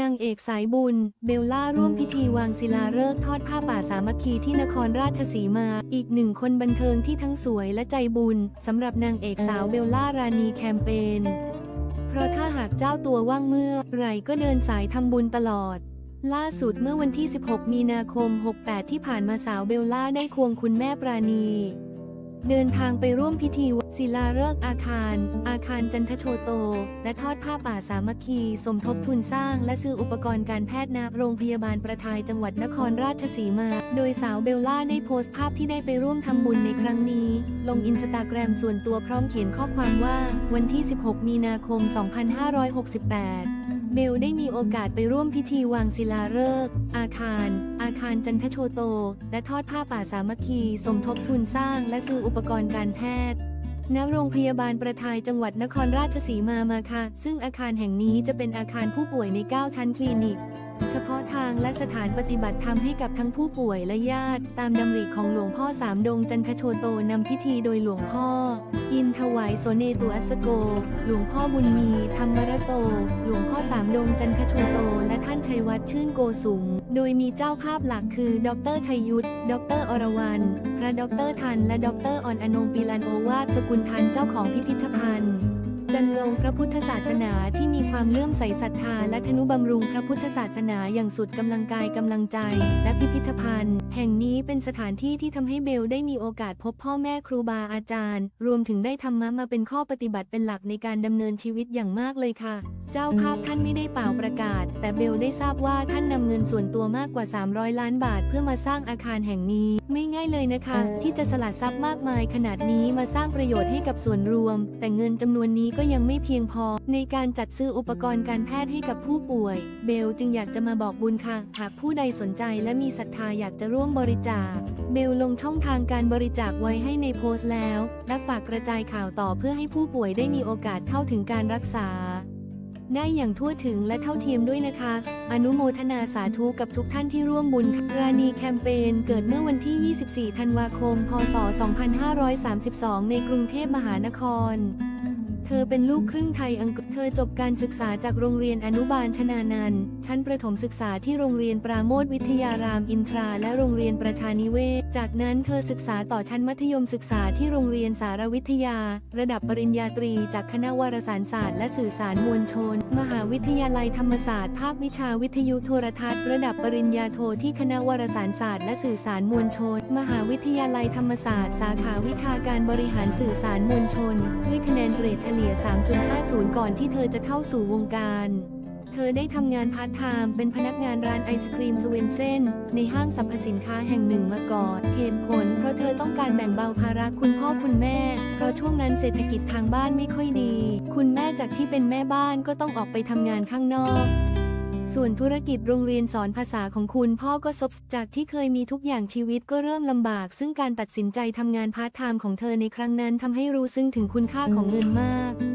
นางเอกสายบุญ เบลล่าร่วมพิธีวางศิลาฤกษ์ทอดผ้าป่าสามัคคีที่นครราชสีมา อีกหนึ่งคนบันเทิงที่ทั้งสวยและใจบุญสำหรับนางเอกสาวเบลล่ารานีแคมเปญ เพราะถ้าหากเจ้าตัวว่างเมื่อไรก็เดินสายทำบุญตลอด ล่าสุดเมื่อวันที่ 16 มีนาคม 68 ที่ผ่านมาสาวเบลล่าได้ควงคุณแม่ปราณี เดินทางไปร่วมพิธี ศิลาฤกษ์อาคาร อาคารจันทโชโต และทอดผ้าป่าสามัคคี สมทบทุนสร้างและซื้ออุปกรณ์การแพทย์ณโรงพยาบาลประทายจังหวัดนครราชสีมา โดยสาวเบลล่าได้โพสต์ภาพที่ได้ไปร่วมทำบุญในครั้งนี้ ลงอินสตาแกรมส่วนตัวพร้อมเขียนข้อความว่า วันที่ 16 มีนาคม 2568เบลได้มีโอกาสไปร่วมพิธีวางศิลาฤกษ์อาคาร อาคารจันทโชโต และทอดผ้าป่าสามัคคี สมทบทุนสร้างและซื้ออุปกรณ์การแพทย์ ณโรงพยาบาลประทายจังหวัดนครราชสีมามาค่ะ ซึ่งอาคารแห่งนี้จะเป็นอาคารผู้ป่วยใน 9 ชั้นคลินิก เฉพาะทางและสถานปฏิบัติธรรมให้กับทั้งผู้ป่วยและญาติ ตามดำริของหลวงพ่อสามดงจันทโชโตนำพิธีโดยหลวงพ่อ อินถวายโสเนตุอัสโก หลวงพ่อบุญมีธรรมระโต หลวงพ่อสามดงจันทโชโต และท่านชัยวัฒน์ชื่นโกสุง โดยมีเจ้าภาพหลักคือ ดรชัยยุทธดรอรวรรณพระดรทัน และดรอ่อนอนงปีลันโอวาสกุลทันเจ้าของพิพิธภัณฑ์ จันลงพระพุทธศาสนาที่มีความเลื่อมใสศรัทธาและทนุบำรุงพระพุทธศาสนาอย่างสุดกำลังกายกำลังใจ และพิพิธภัณฑ์ แห่งนี้เป็นสถานที่ที่ทำให้เบลได้มีโอกาสพบพ่อแม่ครูบาอาจารย์ รวมถึงได้ธรรมะมาเป็นข้อปฏิบัติเป็นหลักในการดำเนินชีวิตอย่างมากเลยค่ะ เจ้าภาพท่านไม่ได้เป่าประกาศ แต่เบลได้ทราบว่าท่านนำเงินส่วนตัวมากกว่า 300 ล้านบาท เพื่อมาสร้างอาคารแห่งนี้ ไม่ง่ายเลยนะคะ ที่จะสละทรัพย์มากมายขนาดนี้มาสร้างประโยชน์ให้กับส่วนรวม แต่เงินจำนวนนี้ก็ยังไม่เพียงพอ ในการจัดซื้ออุปกรณ์การแพทย์ให้กับผู้ป่วย เบลจึงอยากจะมาบอกบุญค่ะ หากผู้ใดสนใจและมีศรัทธาอยากจะร่วมบริจาค เบลลงช่องทางการบริจาคไว้ให้ในโพสต์แล้ว และฝากกระจายข่าวต่อเพื่อให้ผู้ป่วยได้มีโอกาสเข้าถึงการรักษา ได้อย่างทั่วถึงและเท่าเทียมด้วยนะคะ อนุโมทนาสาธุกับทุกท่านที่ร่วมบุญราณีแคมเปญเกิดเมื่อวันที่ 24 ธันวาคม พศ 2532 ในกรุงเทพมหานคร เธอเป็นลูกครึ่งไทยอังกฤษ เธอจบการศึกษาจากโรงเรียนอนุบาลชนานันท์ชั้นประถมศึกษาที่โรงเรียนปราโมทวิทยารามอินทรา และโรงเรียนประชานิเวศ จากนั้นเธอศึกษาต่อชั้นมัธยมศึกษาที่โรงเรียนสารวิทยา ระดับปริญญาตรี จากคณะวารสารศาสตร์และสื่อสารมวลชน มหาวิทยาลัยธรรมศาสตร์ภาควิชาวิทยุโทรทัศน์ ระดับปริญญาโทที่คณะวารสารศาสตร์และสื่อสารมวลชน มหาวิทยาลัยธรรมศาสตร์ สาขาวิชาการบริหารสื่อสารมวลชน ด้วยคะแนนเกรดเฉลี่ย 3.50 ก่อนที่เธอจะเข้าสู่วงการ เธอได้ทำงานพาร์ทไทม์เป็นพนักงานร้านไอศครีมสเวนเซนในห้างสรรพสินค้าแห่งหนึ่งมาก่อนเหตุผลเพราะเธอต้องการแบ่งเบาภาระคุณพ่อคุณแม่ เพราะช่วงนั้นเศรษฐกิจทางบ้านไม่ค่อยดี คุณแม่จากที่เป็นแม่บ้านก็ต้องออกไปทำงานข้างนอก ส่วนธุรกิจโรงเรียนสอนภาษาของคุณพ่อก็ซบจากที่เคยมีทุกอย่างชีวิตก็เริ่มลำบาก ซึ่งการตัดสินใจทำงานพาร์ทไทม์ของเธอในครั้งนั้นทำให้รู้ซึ้งถึงคุณค่าของเงินมาก